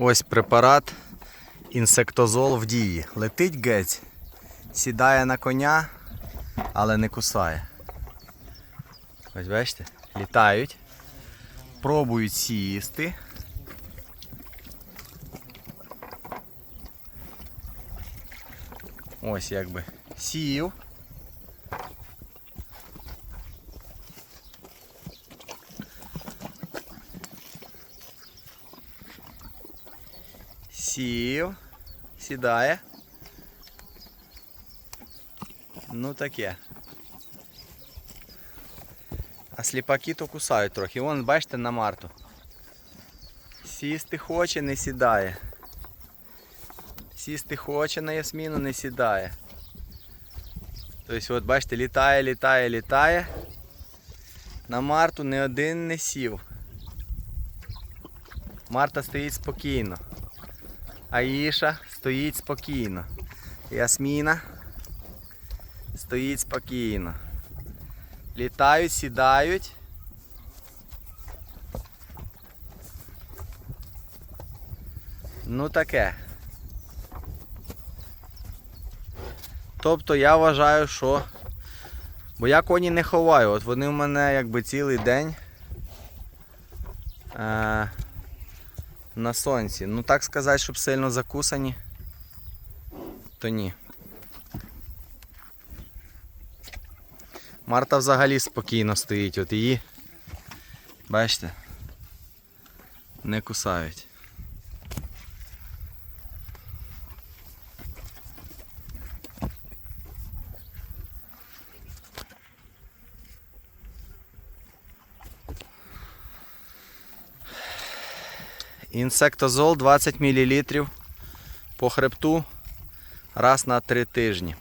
Ось препарат інсектозол в дії. Летить гець, сідає на коня, але не кусає. Ось бачите, літають, пробують сісти. Ось якби сів. Сів, сідає. Ну таке. А сліпаки то кусають трохи. Вон, бачите, на марту. Сісти хоче, не сідає. Сісти хоче на ясміну, не сідає. Тобто, от бачите, літає, літає, літає. На марту не один не сів. Марта стоїть спокійно. Аїша стоїть спокійно. Ясміна стоїть спокійно. Літають, сідають. Ну таке. Тобто я вважаю, що. Бо я коні не ховаю. От вони в мене якби цілий день е, на сонці. Ну так сказати, щоб сильно закусані, то ні. Марта взагалі спокійно стоїть, от її, бачите, не кусають. Інсектозол 20 мл по хребту раз на 3 тижні.